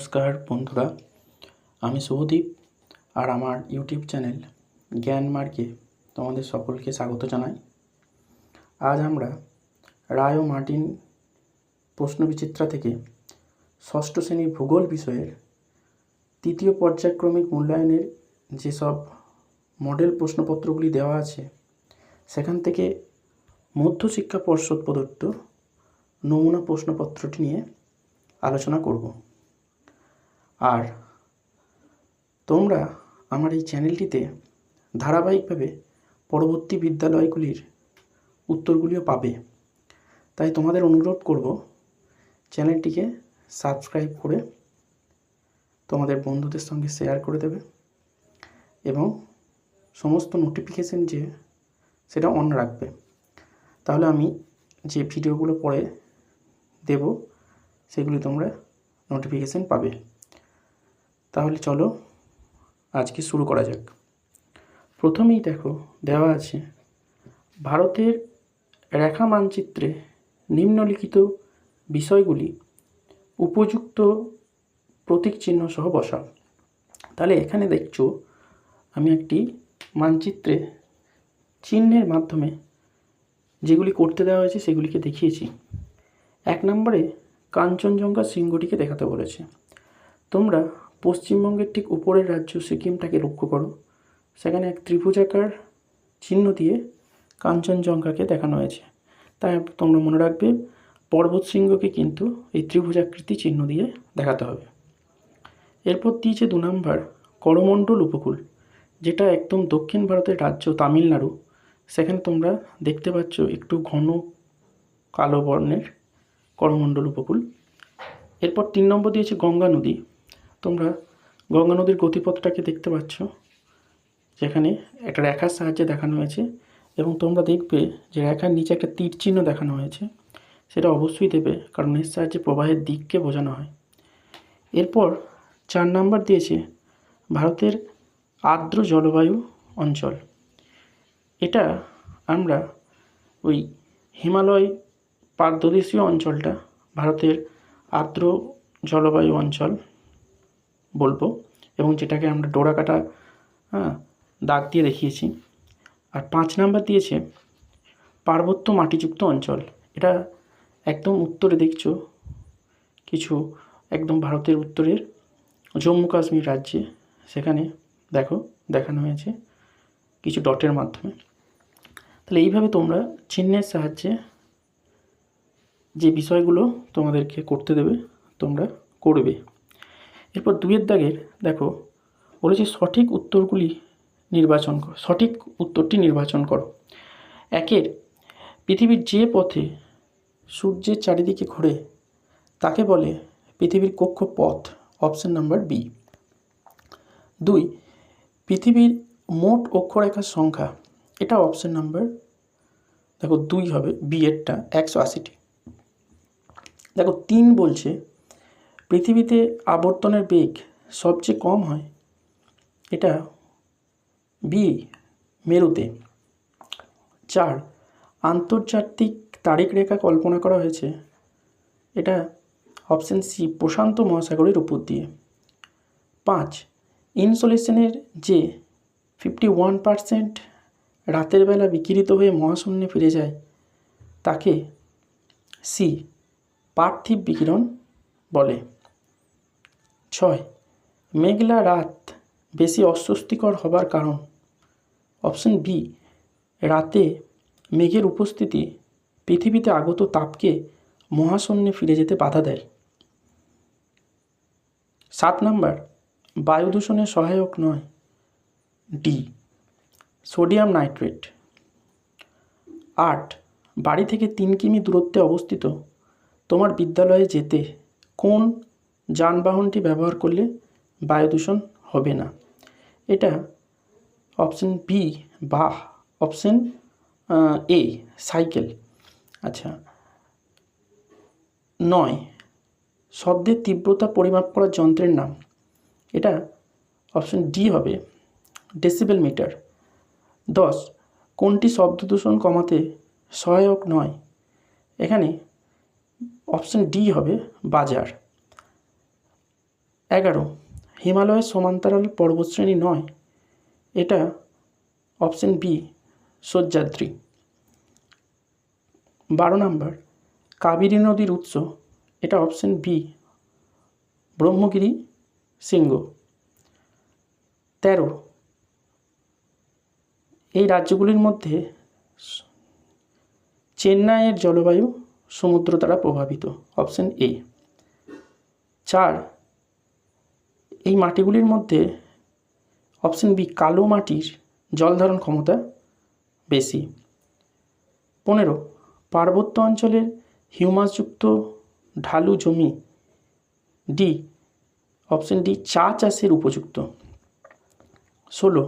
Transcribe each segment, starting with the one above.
নমস্কার বন্ধুরা, আমি শুভদীপ আর আমার ইউটিউব চ্যানেল জ্ঞান মার্গে তোমাদের সকলকে স্বাগত জানাই। আজ আমরা রায় ও মার্টিন প্রশ্নবিচিত্রা থেকে ষষ্ঠ শ্রেণির ভূগোল বিষয়ের তৃতীয় পর্যায়ক্রমিক মূল্যায়নের যেসব মডেল প্রশ্নপত্রগুলি দেওয়া আছে, সেখান থেকে মধ্যশিক্ষা পর্ষদ প্রদত্ত নমুনা প্রশ্নপত্রটি নিয়ে আলোচনা করব। আর তোমরা আমার এই চ্যানেলটিতে ধারাবাহিকভাবে পরবর্তী বিদ্যালয়গুলির উত্তরগুলিও পাবে। তাই তোমাদের অনুরোধ করব চ্যানেলটিকে সাবস্ক্রাইব করে তোমাদের বন্ধুদের সঙ্গে শেয়ার করে দেবে এবং সমস্ত নোটিফিকেশান যে সেটা অন রাখবে। তাহলে আমি যে ভিডিওগুলো পরে দেব সেগুলি তোমরা নোটিফিকেশান পাবে। তাহলে চলো আজকে শুরু করা যাক। প্রথমেই দেখো, দেওয়া আছে, ভারতের রেখা মানচিত্রে নিম্নলিখিত বিষয়গুলি উপযুক্ত প্রতীক চিহ্ন সহ বসাও। তাহলে এখানে দেখছ, আমি একটি মানচিত্রে চিহ্নের মাধ্যমে যেগুলি করতে দেওয়া হয়েছে সেগুলিকে দেখিয়েছি। এক নম্বরে কাঞ্চনজঙ্ঘা শৃঙ্গটিকে দেখাতে বলেছে। তোমরা পশ্চিমবঙ্গের ঠিক উপরের রাজ্য সিকিমটাকে লক্ষ্য করো। সেখানে এক ত্রিভুজাকার চিহ্ন দিয়ে কাঞ্চনজঙ্ঘাকে দেখানো হয়েছে। তাই তোমরা মনে রাখবে, পর্বত শৃঙ্গকে কিন্তু এই ত্রিভুজাকৃতি চিহ্ন দিয়ে দেখাতে হবে। এরপর দিয়েছে দু নম্বর করমণ্ডল উপকূল, যেটা একদম দক্ষিণ ভারতের রাজ্য তামিলনাড়ু। সেখানে তোমরা দেখতে পাচ্ছ একটু ঘন কালো বর্ণের করমণ্ডল উপকূল। এরপর তিন নম্বর দিয়েছে গঙ্গা নদী। তোমরা গঙ্গা নদীর গতিপথটাকে দেখতে পাচ্ছ, যেখানে একটা রেখার সাহায্যে দেখানো হয়েছে এবং তোমরা দেখবে যে রেখার নিচে একটা তীর চিহ্ন দেখানো হয়েছে। সেটা অবশ্যই দেবে, কারণ এর সাহায্যে প্রবাহের দিককে বোঝানো হয়। এরপর চার নাম্বার দিয়েছে, ভারতের আর্দ্র জলবায়ু অঞ্চল। এটা আমরা ওই হিমালয় পার্শ্বদেশীয় অঞ্চলটা, ভারতের আর্দ্র জলবায়ু অঞ্চল বলব। এবং যেটাকে আমরা ডোরাকাটা হ্যাঁ দাগ দিয়ে দেখিয়েছি। আর পাঁচ নাম্বার দিয়েছে, পার্বত্য মাটিযুক্ত অঞ্চল। এটা একদম উত্তরে দেখছ, কিছু একদম ভারতের উত্তরের জম্মু কাশ্মীর রাজ্যে। সেখানে দেখো, দেখানো হয়েছে কিছু ডটের মাধ্যমে। তাহলে এইভাবে তোমরা চিহ্নের সাহায্যে যে বিষয়গুলো তোমাদেরকে করতে দেবে, তোমরা করবে। এরপর দুয়ের দাগের দেখো, বলেছে সঠিক উত্তরগুলি নির্বাচন করো সঠিক উত্তরটি নির্বাচন করো। একের, পৃথিবীর যে পথে সূর্যের চারিদিকে ঘোরে, তাকে বলে পৃথিবীর কক্ষপথ, অপশন নাম্বার বি। দুই, পৃথিবীর মোট অক্ষরেখার সংখ্যা, এটা অপশন নাম্বার, দেখো দুই হবে, বি এরটা, একশো আশিটি। দেখো তিন বলছে পৃথিবীতে আবর্তনের বেগ সবচেয়ে কম হয়, এটা বি মেরুতে। চার, আন্তর্জাতিক তারিখ রেখা কল্পনা করা হয়েছে। এটা অপশন সি প্রশান্ত মহাসাগরের উপর দিয়ে। পাঁচ, ইনসোলেশনের যে ফিফটি ওয়ান পারসেন্ট রাতের বেলা বিকিরিত হয়ে মহাশূন্যে ফিরে যায়, তাকে সি পার্থিব বিকিরণ বলে। ছয়, মেঘলা রাত বেশি অস্বস্তিকর হবার কারণ। অপশন বি, রাতে মেঘের উপস্থিতি পৃথিবীতে আগত তাপকে মহাশূন্যে ফিরে যেতে বাধা দেয়। সাত নাম্বার, বায়ু দূষণের সহায়ক নয়। D, sodium nitrate. আট, বাড়ি থেকে তিন কিমি দূরত্বে অবস্থিত। তোমার বিদ্যালয়ে যেতে কোন যানবাহনটি ব্যবহার করলে বায়ু দূষণ হবে না। এটা অপশন বি বা অপশন এ সাইকেল আচ্ছা নয়, শব্দের তীব্রতা পরিমাপ করার যন্ত্রের নাম। এটা অপশন ডি হবে ডেসিবেল মিটার দশ, কোনটি শব্দ দূষণ কমাতে সহায়ক নয়? এখানে অপশন ডি হবে বাজার। এগারো, হিমালয়ের সমান্তরাল পর্বতশ্রেণী নয়। এটা অপশন বি, সহ্যাদ্রি। বারো নাম্বার, কাবেরী নদীর উৎস। এটা অপশন বি, ব্রহ্মগিরি শৃঙ্গ। তেরো, এই রাজ্যগুলির মধ্যে চেন্নাইয়ের জলবায়ু সমুদ্র দ্বারা প্রভাবিত। Option A. চার এই মাটিগুলির মধ্যে অপশন বি কালো মাটির জল ধারণ ক্ষমতা বেশি। পনেরো, পার্বত্য অঞ্চলের হিউমাসযুক্ত ঢালু জমি ডি অপশন ডি চা চাষের উপযুক্ত। ষোলো,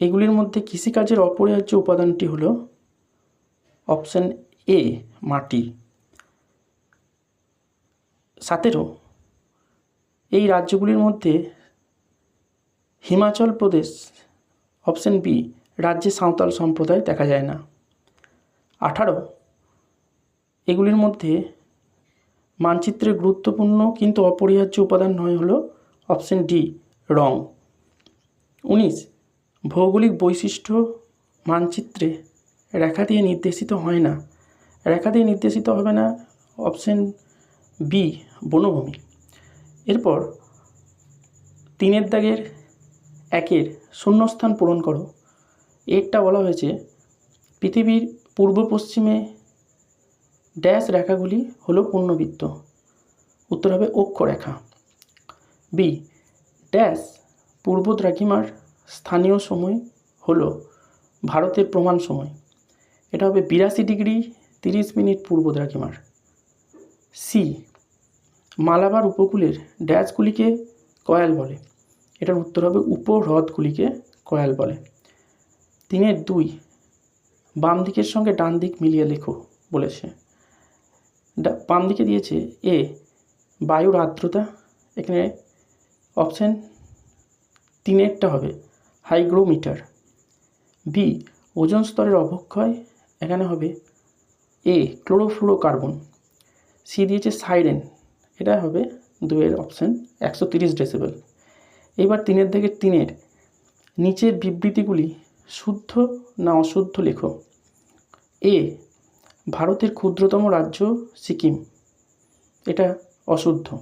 এগুলির মধ্যে কৃষিকাজের অপরিহার্য উপাদানটি হল অপশন এ মাটি। সতেরো এই রাজ্যগুলির মধ্যে হিমাচল প্রদেশ অপশন বি রাজ্যে সাঁওতাল সম্প্রদায় দেখা যায় না। আঠারো, এগুলির মধ্যে মানচিত্রে গুরুত্বপূর্ণ কিন্তু অপরিহার্য উপাদান নয় হলো অপশন ডি রং। উনিশ, ভৌগোলিক বৈশিষ্ট্য মানচিত্রে রেখা দিয়ে নির্দেশিত হয় না। রেখা দিয়ে নির্দেশিত হবে না অপশন বি বনভূমি। এরপর তিনের দাগের একের শূন্যস্থান পূরণ করো। এরটা বলা হয়েছে, পৃথিবীর পূর্ব পশ্চিমে ড্যাশ রেখাগুলি হলো পূর্ণবৃত্ত। উত্তর হবে অক্ষরেখা। বি, ড্যাশ পূর্ব দ্রাঘিমার স্থানীয় সময় হলো ভারতের প্রমাণ সময়। এটা হবে বিরাশি ডিগ্রি তিরিশ মিনিট পূর্ব দ্রাঘিমার। সি মালাবার উপকূলের ড্যাশগুলিকে কয়াল বলে। এটার উত্তর হবে উপহ্রদগুলিকে কয়াল বলে। তিনের দুই, বাম দিকের সঙ্গে ডান দিক মিলিয়ে লেখো বলেছে। বাম দিকে দিয়েছে এ, বায়ুর আর্দ্রতা। এখানে অপশান তিনেরটা হবে হাইগ্রোমিটার। বি, ওজন স্তরের অবক্ষয়। এখানে হবে এ, ক্লোরোফ্লুরোকার্বন। সি দিয়েছে সাইরেন। এটা হবে দুয়ের অপশান একশো তিরিশ ডেসিবেল এবার তিনের দিকে তিনের, নিচের বিবৃতিগুলি শুদ্ধ না অশুদ্ধ লেখো। এ, ভারতের ক্ষুদ্রতম রাজ্য সিকিম। এটা অশুদ্ধ।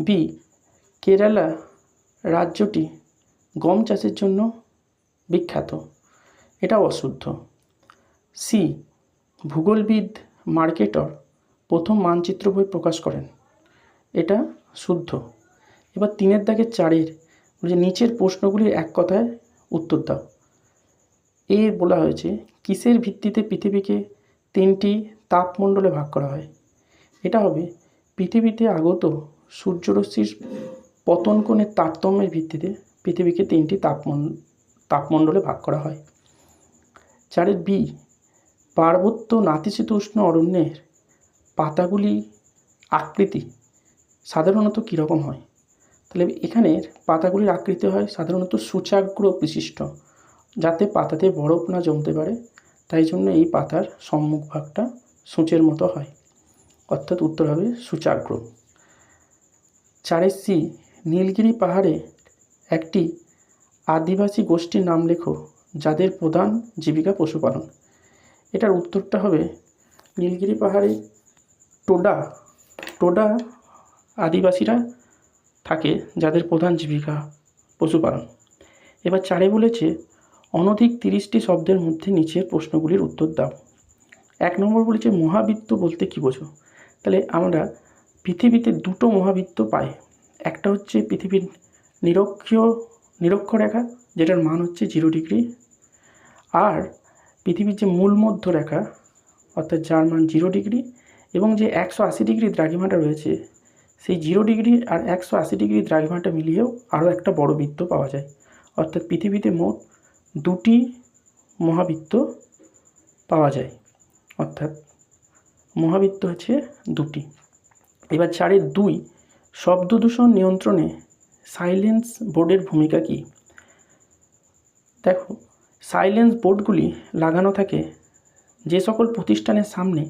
বি, কেরালা রাজ্যটি গম চাষের জন্য বিখ্যাত। এটা অশুদ্ধ। সি, ভূগোলবিদ মার্কেটর প্রথম মানচিত্র বই প্রকাশ করেন। এটা শুদ্ধ। এবার তিনের দাগে চারের যে নিচের প্রশ্নগুলির এক কথায় উত্তর দাও। এ বলা হয়েছে, কিসের ভিত্তিতে পৃথিবীকে তিনটি তাপমণ্ডলে ভাগ করা হয়? এটা হবে, পৃথিবীতে আগত সূর্যরশ্মির পতন কোণের তারতম্যের ভিত্তিতে পৃথিবীকে তিনটি তাপমন, তাপমণ্ডলে ভাগ করা হয়। চারের বি, পার্বত্য নাতিশীতোষ্ণ অরণ্যের পাতাগুলি আকৃতি সাধারণত কীরকম হয়? তাহলে এখানের পাতাগুলির আকৃতি হয় সাধারণত সূচাগ্র বিশিষ্ট, যাতে পাতাতে বরফ না জমতে পারে। তাই জন্য এই পাতার সম্মুখ ভাগটা সূচের মতো হয়, অর্থাৎ উত্তর হবে সূচাগ্র। চারের সি, নীলগিরি পাহাড়ে একটি আদিবাসী গোষ্ঠীর নাম লেখো, যাদের প্রধান জীবিকা পশুপালন। এটার উত্তরটা হবে নীলগিরি পাহাড়ে টোডা টোডা আদিবাসীরা থাকে যাদের প্রধান জীবিকা পশুপালন। এবার চারে বলেছে, অনধিক তিরিশটি শব্দের মধ্যে নিচের প্রশ্নগুলির উত্তর দাও। এক নম্বর বলেছে, মহাবৃত্ত বলতে কী বোঝো? তাহলে আমরা পৃথিবীতে দুটো মহাবৃত্ত পাই। একটা হচ্ছে পৃথিবীর নিরক্ষীয়, নিরক্ষরেখা, যেটার মান হচ্ছে জিরো ডিগ্রি আর পৃথিবীর যে মূল মধ্য রেখা অর্থাৎ যার মান জিরো ডিগ্রি এবং যে একশো আশি ডিগ্রি দ্রাঘিমাটা রয়েছে, সেই জিরো ডিগ্রি আর একশো আশি ডিগ্রি দ্রাঘিমাটা মিলিয়েও আরও একটা বড় বৃত্ত পাওয়া যায়। অর্থাৎ পৃথিবীতে মোট দুটি মহাবৃত্ত পাওয়া যায়। অর্থাৎ মহাবৃত্ত হচ্ছে দুটি। এবার চারের দুই, শব্দ দূষণ নিয়ন্ত্রণে সাইলেন্স বোর্ডের ভূমিকা কী? দেখো, সাইলেন্স বোর্ডগুলি লাগানো থাকে যে সকল প্রতিষ্ঠানের সামনে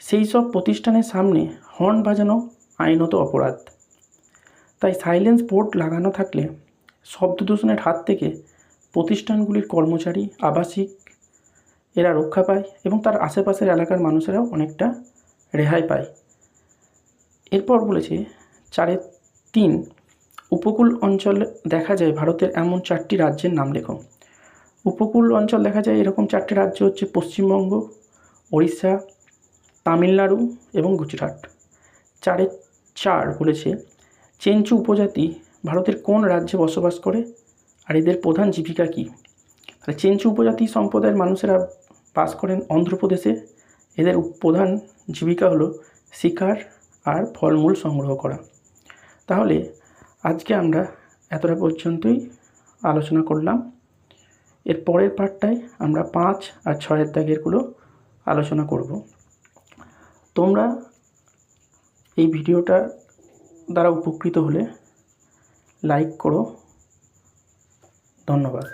সেই সব প্রতিষ্ঠানের সামনে হর্ন বাজানো আইনত অপরাধ। তাই সাইলেন্স বোর্ড লাগানো থাকলে শব্দ দূষণের হাত থেকে প্রতিষ্ঠানগুলির কর্মচারী, আবাসিক, এরা রক্ষা পায় এবং তার আশেপাশের এলাকার মানুষেরাও অনেকটা রেহাই পায়। এরপর বলেছে, চারে তিন উপকূল অঞ্চলে দেখা যায় ভারতের এমন চারটি রাজ্যের নাম লেখো। উপকূল অঞ্চল দেখা যায় এরকম চারটি রাজ্য হচ্ছে পশ্চিমবঙ্গ, ওড়িশা তামিলনাড়ু এবং গুজরাট। চারের চার বলেছে, চেঞ্চু উপজাতি ভারতের কোন রাজ্যে বসবাস করে? আর এদের প্রধান জীবিকা কী? তাহলে চেঞ্চু উপজাতি সম্প্রদায়ের মানুষেরা বাস করেন অন্ধ্রপ্রদেশে। এদের প্রধান জীবিকা হলো শিকার আর ফলমূল সংগ্রহ করা। তাহলে আজকে আমরা এতটা পর্যন্তই আলোচনা করলাম। এর পরের পার্টটায় আমরা পাঁচ আর ছয়ের দাগেরগুলো আলোচনা করব। তোমরা এই ভিডিওটার দ্বারা উপকৃত হলে লাইক করো। ধন্যবাদ।